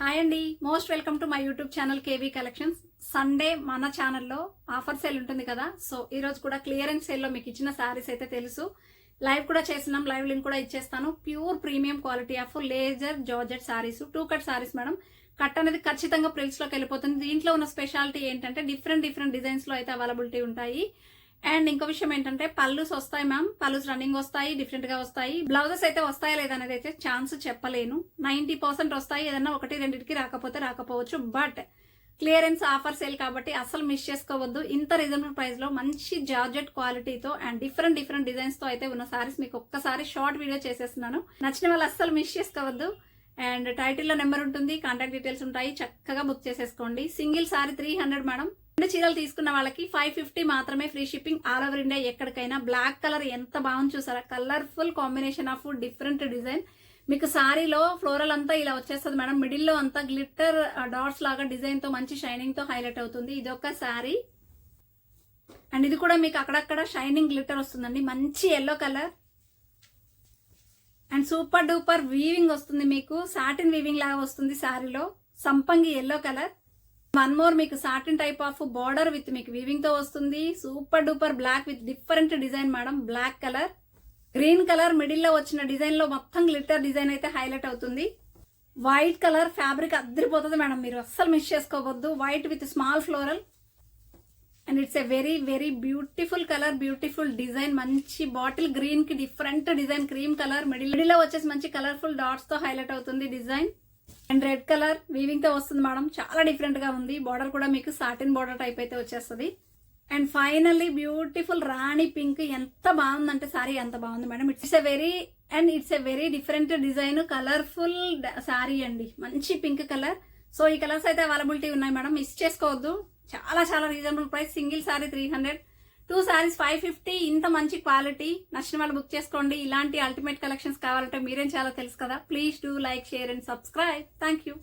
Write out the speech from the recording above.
Hi అండి. Most welcome to my YouTube channel KV collections. Sunday మన ఛానల్లో offer sale ఉంటుంది కదా. సో ఈ రోజు కూడా క్లియరెన్స్ సేల్లో మీకు ఇచ్చిన శారీస్ అయితే తెలుసు. లైవ్ కూడా చేస్తున్నాం. లైవ్ లింక్ కూడా ఇచ్చేస్తాను. Pure premium quality of laser georgette saris two cut saris madam. Cut అనేది ఖచ్చితంగా ప్రిల్స్లోకి వెళ్ళిపోతుంది. దీంట్లో ఉన్న స్పెషాలిటీ ఏంటంటే డిఫరెంట్ డిఫరెంట్ డిజైన్స్లో అయితే అవైలబిలిటీ ఉంటాయి. అండ్ ఇంకో విషయం ఏంటంటే పళ్ళుస్ వస్తాయి మ్యామ్. పళ్ళుస్ రన్నింగ్ వస్తాయి డిఫరెంట్గా వస్తాయి. బ్లౌజెస్ అయితే వస్తాయా లేదనేది అయితే ఛాన్స్ చెప్పలేను. నైన్టీ పర్సెంట్ వస్తాయి. ఏదన్నా ఒకటి రెండింటికి రాకపోతే రాకపోవచ్చు. బట్ క్లియరెన్స్ ఆఫర్ సేల్ కాబట్టి అసలు మిస్ చేసుకోవద్దు. ఇంత రీజనబుల్ ప్రైస్లో మంచి జార్జెట్ క్వాలిటీతో అండ్ డిఫరెంట్ డిఫరెంట్ డిజైన్స్తో అయితే ఉన్న సారీస్ మీకు ఒక్కసారి షార్ట్ వీడియో చేసేస్తున్నాను. నచ్చిన వాళ్ళు అస్సలు మిస్ చేసుకోవద్దు. అండ్ టైటిల్లో నెంబర్ ఉంటుంది కాంటాక్ట్ డీటెయిల్స్ ఉంటాయి. చక్కగా బుక్ చేసేసుకోండి. Single sari three hundred madam రెండు చీరలు తీసుకున్న వాళ్ళకి ఫైవ్ ఫిఫ్టీ మాత్రమే free shipping all over India ఎక్కడికైనా. బ్లాక్ కలర్ ఎంత బాగుంది చూసారా? Colourful combination of different design మీకు సారీలో ఫ్లోరల్ అంతా ఇలా వచ్చేస్తుంది మేడం. మిడిల్లో అంతా గ్లిట్టర్ డాట్స్ లాగా డిజైన్తో మంచి షైనింగ్తో హైలైట్ అవుతుంది. ఇది ఒక శారీ అండ్ ఇది కూడా మీకు అక్కడక్కడ షైనింగ్ గ్లిట్టర్ వస్తుందండి. మంచి yellow colour and super duper weaving వస్తుంది మీకు. సాటిన్ వీవింగ్ లాగా వస్తుంది శారీలో సంపంగి ఎల్లో కలర్ వన్ మోర్ మీకు satin type of border with మీకు వీవింగ్తో వస్తుంది. Super duper black with different design madam. Black colour. Green colour మిడిల్లో వచ్చిన డిజైన్లో మొత్తం గ్లిటర్ డిజైన్ అయితే హైలైట్ అవుతుంది. వైట్ కలర్ ఫ్యాబ్రిక్ అద్దరిపోతుంది మేడం. మీరు అస్సలు మిస్ చేసుకోవద్దు. White with small floral and it's a very very beautiful colour beautiful design మంచి బాటిల్ గ్రీన్కి different design cream colour middle మిడిల్లో వచ్చేసి మంచి కలర్ఫుల్ డాట్స్తో హైలైట్ అవుతుంది డిజైన్ అండ్ రెడ్ కలర్ వీవింగ్తో వస్తుంది మేడం. చాలా డిఫరెంట్గా ఉంది. బార్డర్ కూడా మీకు సాటిన్ బార్డర్ టైప్ అయితే వచ్చేస్తుంది. And finally beautiful rani pink ఎంత బాగుందంటే సారీ ఎంత బాగుంది madam. It's a very and it's a very different design colourful sari అండి. మంచి పింక్ కలర్ సో ఈ కలర్స్ అయితే అవైలబిలిటీ ఉన్నాయి మేడం. మిస్ చేసుకోవద్దు. చాలా చాలా reasonable price single sari three hundred two saris five fifty ఇంత మంచి క్వాలిటీ. నచ్చిన వాళ్ళు బుక్ చేసుకోండి. ఇలాంటి అల్టిమేట్ కలెక్షన్స్ కావాలంటే మీరేం చాలా తెలుసు కదా. Please do like share and subscribe thank you